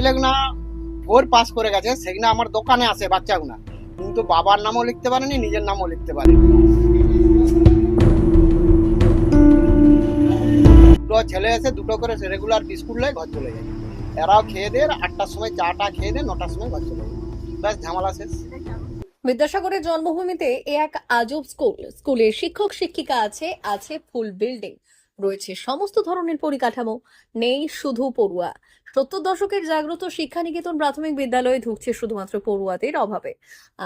ছেলেগুনা four pass করে গেছে সেগুলো আমার দোকানে আসে বাচ্চাগুনা কিন্তু বাবার নামও লিখতে পারেনি, নিজের নামও লিখতে পারেনি। দুটো ছেলে এসে দুটো করে রেগুলার বিস্কুট লেয় ঘর চলে যায়। এরাও খেয়ে দিয়ে আটটার সময় চাটা খেয়ে দিয়ে নটার সময় ঘর চলে যায়। ব্যাস, ঝামেলা শেষ। বিদ্যাসাগরের জন্মভূমিতে এ এক আজব স্কুল। স্কুলে শিক্ষক শিক্ষিকা আছে আছে ফুল বিল্ডিং রয়েছে। সমস্ত ধরনের পরিকাঠামো নেই, শুধু পড়ুয়া। সত্তর দশকের জাগ্রত শিক্ষানিকেতন প্রাথমিক বিদ্যালয়ে ঢুকছে শুধুমাত্র পড়ুয়াদের অভাবে।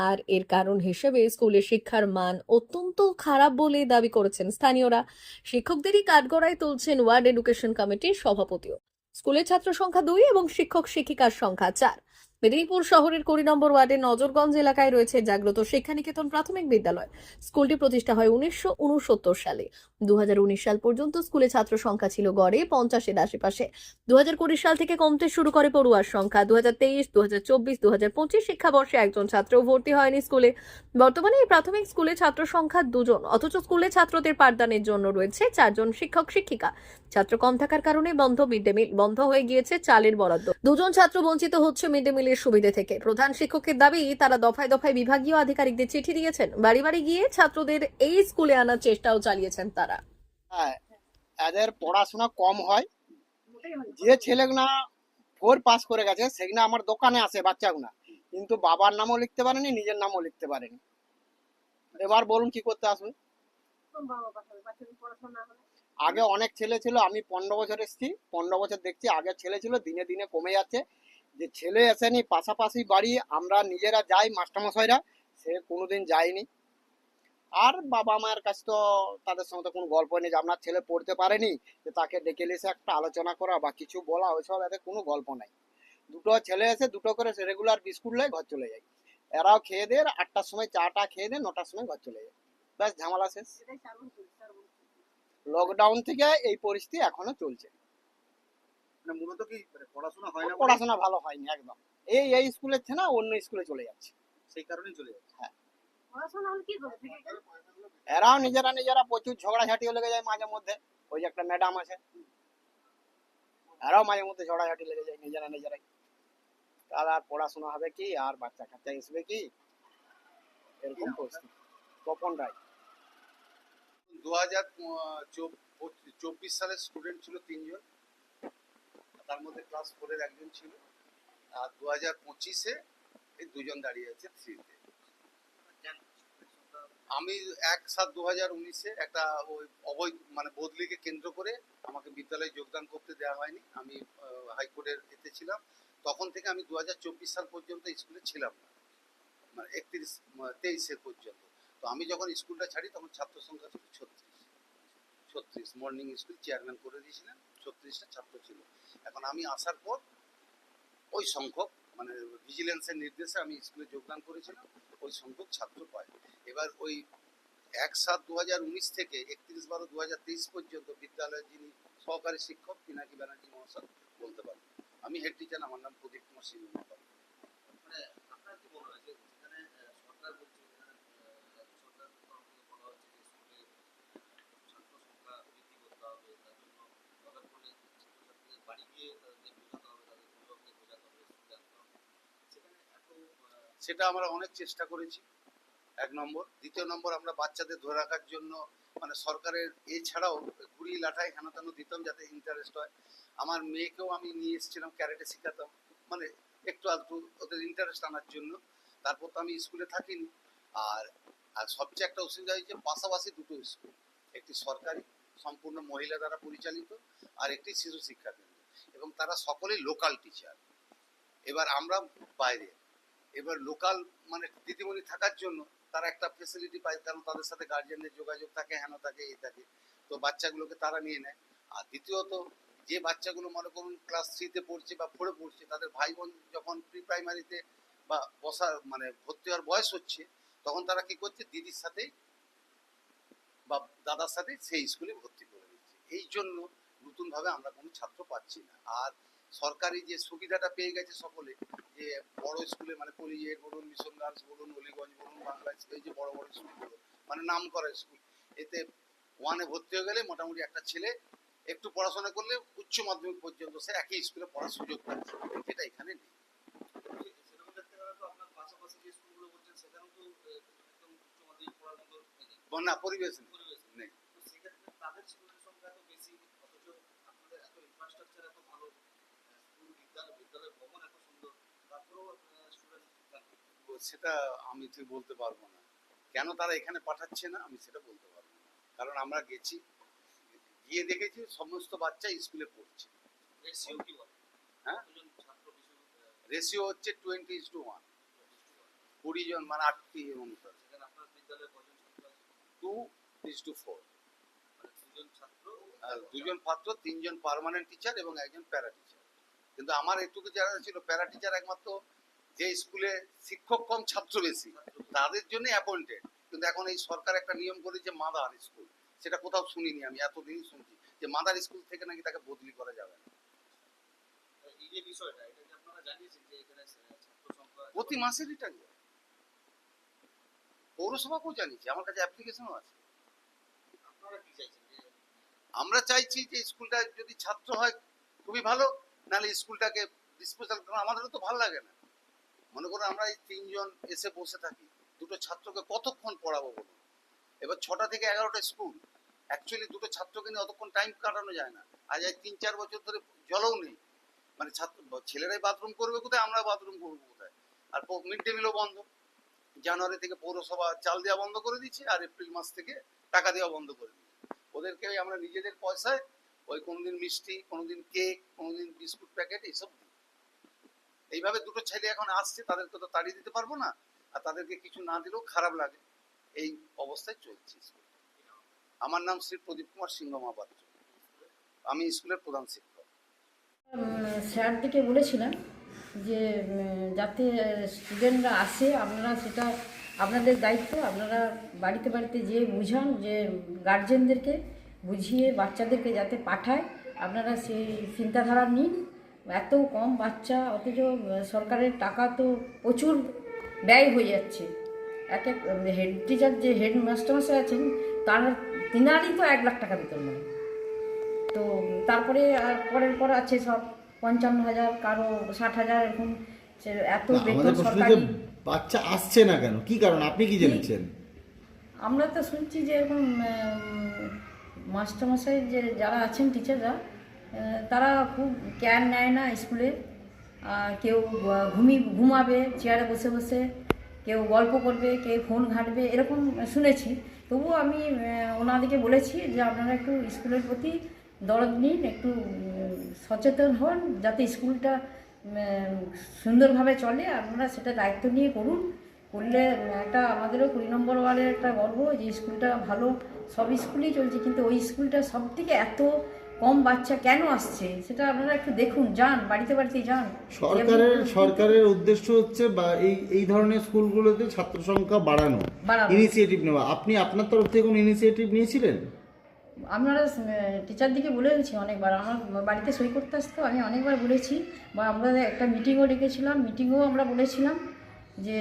আর এর কারণ হিসেবে স্কুলে শিক্ষার মান অত্যন্ত খারাপ বলে দাবি করেছেন স্থানীয়রা। শিক্ষকদেরই কাঠগড়ায় তুলছেন ওয়ার্ড এডুকেশন কমিটির সভাপতিও। স্কুলের ছাত্র সংখ্যা দুই এবং শিক্ষক শিক্ষিকার সংখ্যা চার। মেদিনীপুর শহরের কুড়ি নম্বর ওয়ার্ডের নজরগঞ্জ এলাকায় রয়েছে জাগ্রত শিক্ষানিকেতন প্রাথমিক বিদ্যালয়। স্কুলটি প্রতিষ্ঠা হয় উনিশশো উনসত্তর সালে। দুহাজার উনিশ সাল পর্যন্ত স্কুলে ছাত্র সংখ্যা ছিল গড়ে পঞ্চাশের আশেপাশে। দু হাজার কুড়ি সাল থেকে কমতে শুরু করে পড়ুয়ার সংখ্যা। দু হাজার তেইশ দু হাজার চব্বিশ দু হাজার পঁচিশ শিক্ষাবর্ষে একজন ছাত্রও ভর্তি হয়নি স্কুলে। বর্তমানে এই প্রাথমিক স্কুলে ছাত্র সংখ্যা দুজন, অথচ স্কুলে ছাত্রদের পাঠদানের জন্য রয়েছে চারজন শিক্ষক, শিক্ষিকা। ছাত্র কম থাকার কারণে বন্ধ মিড ডে মিল বন্ধ হয়ে গিয়েছে চালের বরাদ্দ। দুজন ছাত্র বঞ্চিত হচ্ছে মিড ডে মিলের সুবিধে থেকে। প্রধান শিক্ষকের দাবি, তারা দফায় দফায় বিভাগীয় আধিকারিকদের চিঠি দিয়েছেন। বাড়ি বাড়ি গিয়ে ছাত্রদের এই স্কুলে আনার চেষ্টাও চালিয়েছেন তারা। হ্যাঁ এদের পড়াশোনা কম হয়। যে ছেলেগুনা ফোর পাস করে গেছে সেগুলো আমার দোকানে আসে বাচ্চাগুনা কিন্তু বাবার নামও লিখতে পারেনি, নিজের নামও লিখতে পারেনি। এবার বলুন কি করতে আসবে? আগে অনেক ছেলে ছিল, আমি পনেরো বছর এসেছি। পনেরো বছর দেখছি আগে ছেলে ছিল, দিনে দিনে কমে যাচ্ছে। যে ছেলে আসেনি পাশাপাশি বাড়ি আমরা নিজেরা যাই মাস্টারমশাইরা সে কোনোদিন যায়নি। আর বাবা মায়ের কাছে তো তাদের সঙ্গে কোনো গল্প নেই যে আপনার ছেলে পড়তে পারেনি যে তাকে ডেকে এসে একটা আলোচনা করা বা কিছু বলা ওইসব এতে কোনো গল্প নাই। দুটো ছেলে এসে দুটো করে রেগুলার বিস্কুট লেয় ঘর চলে যায়। এরাও খেয়ে দিয়ে আটটার সময় চাটা খেয়ে দিয়ে নটার সময় ঘর চলে যায়। ব্যাস ঝামেলা শেষ। লকডাউন থেকে এই পরিস্থিতি এখনও চলছে। মানে মূলত কি মানে পড়াশোনা হয় না পড়াশোনা ভালো হয়নি একদম। এই এই স্কুলের না অন্য স্কুলে চলে যাচ্ছে। সেই কারণেই চলে যাচ্ছে। এরাও নিজেরা নিজেরা প্রচুর ঝগড়াঝাটিও লেগে যায় মাঝে মধ্যে। ওই যে একটা ম্যাডাম আছে। এরাও মাঝে মধ্যে ঝগড়াঝাটি লেগে যায় নিজেরা নিজেরাই। তাহলে আর পড়াশোনা হবে কি? আর বাচ্চা কাচ্চা আসবে কি? এরকম পরিস্থিতি। তপন রায় দু হাজার চব্বিশ সালের স্টুডেন্ট ছিল তিনজন। তার মধ্যে ক্লাস ফোরের একজন ছিল। আর দু হাজার পঁচিশে এই দুজন দাঁড়িয়ে আছে থ্রিতে আমি এক সাত দু হাজার উনিশে একটা ওই অবৈধ মানে বদলিকে কেন্দ্র করে আমাকে বিদ্যালয়ে যোগদান করতে দেওয়া হয়নি। আমি হাইকোর্টের এতে ছিলাম। তখন থেকে আমি দু হাজার চব্বিশ সাল পর্যন্ত স্কুলে ছিলাম না। মানে একত্রিশ তেইশে পর্যন্ত। তো আমি যখন স্কুলটা ছাড়ি তখন ছাত্র সংখ্যা ছিল ছত্রিশ। ছত্রিশ। মর্নিং স্কুল চেয়ারম্যান করে দিয়েছিলেন। ছত্রিশটা ছাত্র ছিল। এখন আমি আসার পর ওই সংখ্যক মানে ভিজিলেন্সের নির্দেশে আমি স্কুলে যোগদান করেছিলাম, ওই সংখ্যক ছাত্র পাই এবার ওই এক সাত দু থেকে একত্রিশ বারো দু পর্যন্ত বিদ্যালয়ের যিনি সহকারী শিক্ষক পিনাকি ব্যানার্জি মহাশয় বলতে পারেন আমি হেড টিচার আমার নাম প্রদীপ কুমার সিং মহাশয় মানে আপনার কি মনে হয় যে যেখানে আহ, সরকার বলছে যেখানে আহ, রাজ্য সরকারের তরফ থেকে বলা হচ্ছে যে স্কুলে ছাত্র সংখ্যা বৃদ্ধি করতে হবে তার জন্য দরকার পড়লে ছাত্রছাত্রীদের বাড়ি গিয়ে তাদেরকে বোঝাতে হবে তাদের অভিভাবককে বোঝাতে হবে স্কুলে আনতে হবে সেখানে এত আহ, সেটা আমরা অনেক চেষ্টা করেছি, এক নম্বর। দ্বিতীয় নম্বর, আমরা বাচ্চাদের ধরে রাখার জন্য মানে সরকারের এছাড়াও ঘুড়ি লাঠাই হেন তেন দিতাম যাতে ইন্টারেস্ট হয়। আমার মেয়েকেও আমি নিয়ে এসেছিলাম, ক্যারেটে শেখাতাম। মানে একটু আধটু ওদের ইন্টারেস্ট আনার জন্য। তারপর তো আমি স্কুলে থাকিনি। আর আর সবচেয়ে একটা অসুবিধা হয়েছে, পাশাপাশি দুটো স্কুল একটি সরকারি, সম্পূর্ণ মহিলা দ্বারা পরিচালিত, আর একটি শিশু শিক্ষা কেন্দ্র। এবং তারা সকলেই লোকাল টিচার এবার আমরা বাইরে। এবার লোকাল মানে দিদিমণি থাকার জন্য তারা একটা ফেসিলিটি পায়, কারণ তাদের সাথে গার্জিয়ানদের যোগাযোগ থাকে, হেন থাকে এই থাকে। তো বাচ্চাগুলোকে তারা নিয়ে নেয়। আর দ্বিতীয়ত, যে বাচ্চাগুলো মনে করুন ক্লাস থ্রিতে পড়ছে বা ফোরে পড়ছে, তাদের ভাই বোন যখন প্রি প্রাইমারিতে বা বসার মানে ভর্তি হওয়ার বয়স হচ্ছে, তখন তারা কি করছে? দিদির সাথেই বা দাদার সাথে সেই স্কুলে ভর্তি করে দিচ্ছে এই জন্য নতুনভাবে আমরা কোনো ছাত্র পাচ্ছি না। আর সরকারি যে সুবিধাটা পেয়ে গেছে সকলে যে বড় স্কুলে মানে কলিজিয়েট বলুন মিশন গার্লস বলুন অলিগঞ্জ বলুন বাংলা এই যে বড় বড় স্কুলগুলো মানে নাম করা স্কুল এতে ওয়ানে ভর্তি হয়ে গেলে মোটামুটি একটা ছেলে একটু পড়াশোনা করলে উচ্চ মাধ্যমিক পর্যন্ত সে একই স্কুলে পড়ার সুযোগ পাচ্ছে। যেটা এখানে নেই। না পরিবেশ নেই। সেটা আমি তুই বলতে পারব না। কেন তারা এখানে পাঠাচ্ছে না আমি সেটা বলতে পারব না। কারণ আমরা গেছি গিয়ে দেখেছি সমস্ত বাচ্চা স্কুলে পড়ছে। হ্যাঁ? রেশিও হচ্ছে টোয়েন্টি ইস টু ওয়ান কুড়ি জন মানে আটটি অনুসারে। টু ইস টু ফোর দুজন ছাত্র আর দুজন ছাত্র তিনজন পার্মানেন্ট টিচার এবং একজন প্যারা টিচার কিন্তু আমার এটুকু জানা ছিল প্যারা টিচার একমাত্র যে স্কুলে শিক্ষক কম ছাত্র বেশি তাদের জন্য অ্যাপয়েন্টেড কিন্তু এখন এই সরকার একটা নিয়ম করেছে মাদার স্কুল সেটা কোথাও শুনিনি আমি এতদিনই শুনছি যে মাদার স্কুল থেকে নাকি তাকে বদলি করা যাবে না। এই যে বিষয়টা এটা আপনারা জানিয়েছেন যে এখানে ছাত্র সংখ্যা প্রতি মাসে রিটার্ন যায় পৌরসভাকেও জানিয়েছি আমার কাছে অ্যাপ্লিকেশনও আছে। যে আমরা চাইছি যে স্কুলটা যদি ছাত্র হয় খুবই ভালো নাহলে স্কুলটাকে ডিসপোজাল কারণ আমাদেরও তো ভালো লাগে না। মনে করো আমরা এই তিনজন এসে বসে থাকি, দুটো ছাত্রকে কতক্ষণ পড়াবো বলুন? এবার ছটা থেকে এগারোটা স্কুল অ্যাকচুয়ালি দুটো ছাত্রকে নিয়ে অতক্ষণ টাইম কাটানো যায় না। আজ এই তিন চার বছর ধরে জলও নেই। মানে ছাত্র, ছেলেরাই বাথরুম করবে কোথায়, আমরা বাথরুম করব কোথায়? আর মিড ডে মিলও বন্ধ। জানুয়ারি থেকে পৌরসভা চাল দেওয়া বন্ধ করে দিচ্ছে আর এপ্রিল মাস থেকে টাকা দেওয়া বন্ধ করে দিচ্ছে ওদেরকে আমরা নিজেদের পয়সায় ওই কোনোদিন মিষ্টি, কোনোদিন কেক কোনোদিন বিস্কুট প্যাকেট এইসব এইভাবে দুটো ছেলে এখন আসছে, তাদেরকে তো তাড়িয়ে দিতে পারব না, আর তাদেরকে কিছু না দিলেও খারাপ লাগে। এই অবস্থায় চলছে আমার নাম শ্রী প্রদীপ কুমার সিংহ মহাপাত্র। আমি স্কুলের প্রধান শিক্ষক। স্যারদিকে বলেছিলাম যে যাতে স্টুডেন্টরা আসে, আপনারা সেটা আপনাদের দায়িত্ব, আপনারা বাড়িতে বাড়িতে যেয়ে বুঝান, যে গার্জেনদেরকে বুঝিয়ে বাচ্চাদেরকে যাতে পাঠায়, আপনারা সেই চিন্তাধারা নিন। এত কম বাচ্চা অথচ সরকারের টাকা তো প্রচুর ব্যয় হয়ে যাচ্ছে। এক এক হেড টিচার যে হেড মাস্টারমশাই আছেন তার তিনারই তো এক লাখ টাকা বেতন নেয় তো তারপরে আর পরের পর আছে সব পঞ্চান্ন হাজার কারও ষাট হাজার এরকম এত বেতন সরকারি বাচ্চা আসছে না কেন? কি কারণ? আপনি কি জেনেছেন? আমরা তো শুনছি যে এরকম মাস্টারমশাই যে যারা আছেন টিচাররা তারা খুব কেয়ার নেয় না স্কুলে কেউ ঘুমি, ঘুমাবে চেয়ারে বসে বসে, কেউ গল্প করবে, কেউ ফোন ঘাঁটবে, এরকম শুনেছি। তবুও আমি ওনাদেরকে বলেছি যে আপনারা একটু স্কুলের প্রতি দরদ নিন, একটু সচেতন হন, যাতে স্কুলটা সুন্দরভাবে চলে। আপনারা সেটা দায়িত্ব নিয়ে করুন। করলে একটা আমাদেরও কুড়ি নম্বর ওয়ার্ডের একটা গর্ব যে স্কুলটা ভালো। সব স্কুলেই চলছে, কিন্তু ওই স্কুলটা সব থেকে এত কম বাচ্চা কেন আসছে? সেটা আপনারা একটু দেখুন যান বাড়িতে বাড়িতে যান। সরকারের সরকারের উদ্দেশ্য হচ্ছে বা এই এই ধরনের স্কুলগুলোতে ছাত্র সংখ্যা বাড়ানো। ইনিশিয়েটিভ নেওয়া। আপনি আপনার তরফ থেকে কোনো ইনিশিয়েটিভ নিয়েছিলেন? আপনারা টিচার দিকে বলেছি অনেকবার। আমার বাড়িতে সই করতে আসতো আমি অনেকবার বলেছি। বা আমরা একটা মিটিংও ডেকেছিলাম মিটিংও আমরা বলেছিলাম যে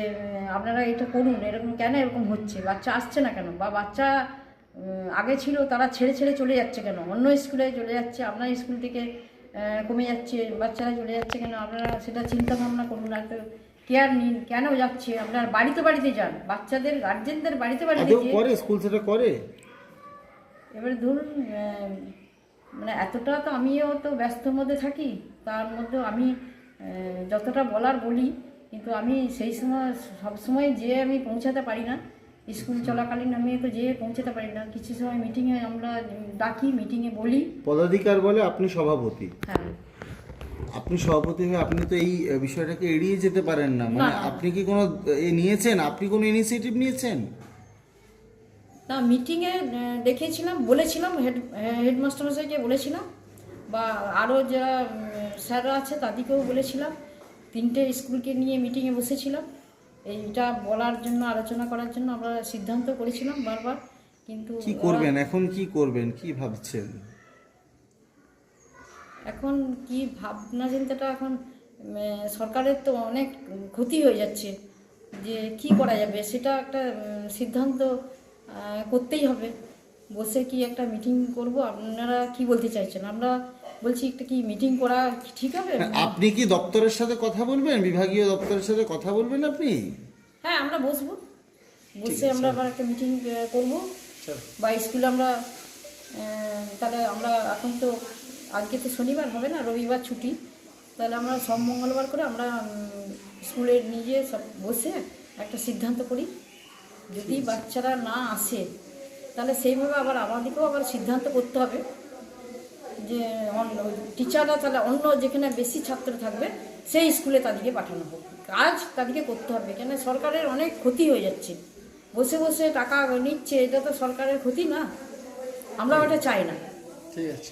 আপনারা এটা করুন এরকম কেন এরকম হচ্ছে? বাচ্চা আসছে না কেন? বা বাচ্চা আগে ছিল তারা ছেড়ে ছেড়ে চলে যাচ্ছে কেন? অন্য স্কুলে চলে যাচ্ছে আপনার স্কুল থেকে কমে যাচ্ছে বাচ্চারা চলে যাচ্ছে কেন? আপনারা সেটা চিন্তা ভাবনা করুন এত কেয়ার নিন কেন যাচ্ছে? আপনার বাড়িতে বাড়িতে যান বাচ্চাদের গার্জেনদের বাড়িতে বাড়িতে করে? স্কুল সেটা করে? এবারে ধরুন মানে এতটা তো আমিও তো ব্যস্তর মধ্যে থাকি তার মধ্যে আমি যতটা বলার বলি কিন্তু আমি সেই সময় সব সময় যেয়ে আমি পৌঁছাতে পারি না। স্কুল চলাকালীন আমি তো যেয়ে পৌঁছাতে পারি না। কিছু সময় মিটিংয়ে আমরা ডাকি মিটিংয়ে বলি। পদাধিকার বলে আপনি সভাপতি। হ্যাঁ। আপনি সভাপতি হয়ে আপনি তো এই বিষয়টাকে এড়িয়ে যেতে পারেন না। মানে আপনি কি কোনো এ নিয়েছেন? আপনি কোনো ইনিশিয়েটিভ নিয়েছেন? না মিটিংয়ে দেখেছিলাম বলেছিলাম হেড হেডমাস্টার হেডমাস্টারমশাইকে বলেছিলাম বা আরও যারা স্যাররা আছে তাদেরকেও বলেছিলাম। তিনটে স্কুলকে নিয়ে মিটিংয়ে বসেছিলাম। এইটা বলার জন্য আলোচনা করার জন্য আমরা সিদ্ধান্ত করেছিলাম বারবার কিন্তু কি করবেন? এখন কি করবেন? কি ভাবছেন? এখন কি ভাবনা চিন্তাটা এখন সরকারের তো অনেক ক্ষতি হয়ে যাচ্ছে যে কি করা যাবে? সেটা একটা সিদ্ধান্ত করতেই হবে। বসে কি একটা মিটিং করব? আপনারা কি বলতে চাইছেন? আমরা বলছি একটা কি মিটিং করা ঠিক হবে? হ্যাঁ, আপনি কি দপ্তরের সাথে কথা বলবেন? বিভাগীয় দপ্তরের সাথে কথা বলবেন আপনি? হ্যাঁ আমরা বসবো। বসে আমরা আবার একটা মিটিং করব। বা স্কুলে আমরা তাহলে আমরা এখন তো আজকে তো শনিবার হবে না? রবিবার ছুটি। তাহলে আমরা সব মঙ্গলবার করে আমরা স্কুলে নিজে সব বসে একটা সিদ্ধান্ত করি। যদি বাচ্চারা না আসে তাহলে সেইভাবে আবার আমাদেরকেও আবার সিদ্ধান্ত করতে হবে। যে অন্য টিচাররা তাহলে অন্য যেখানে বেশি ছাত্র থাকবে, সেই স্কুলে তাদেরকে পাঠানো হোক। কাজ তাদেরকে করতে হবে কেন সরকারের অনেক ক্ষতি হয়ে যাচ্ছে। বসে বসে টাকা নিচ্ছে, এটা তো সরকারের ক্ষতি না। আমরা ওটা চাই না। ঠিক আছে।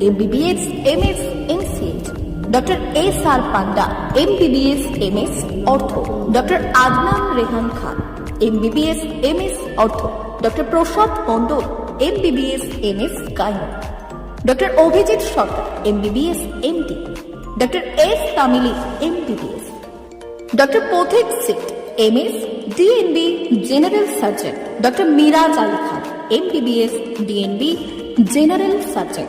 MBBS MS MCH doctor S R Panda MBBS MS ortho doctor Adnan Rehan Khan MBBS MS ortho doctor Prasad Mondal MBBS MS gynae doctor Abhijit Sarkar MBBS MD doctor S Tamili MBBS doctor Pathik Sit MS DNB general surgeon doctor Miraj Ali Khan MBBS DNB general surgeon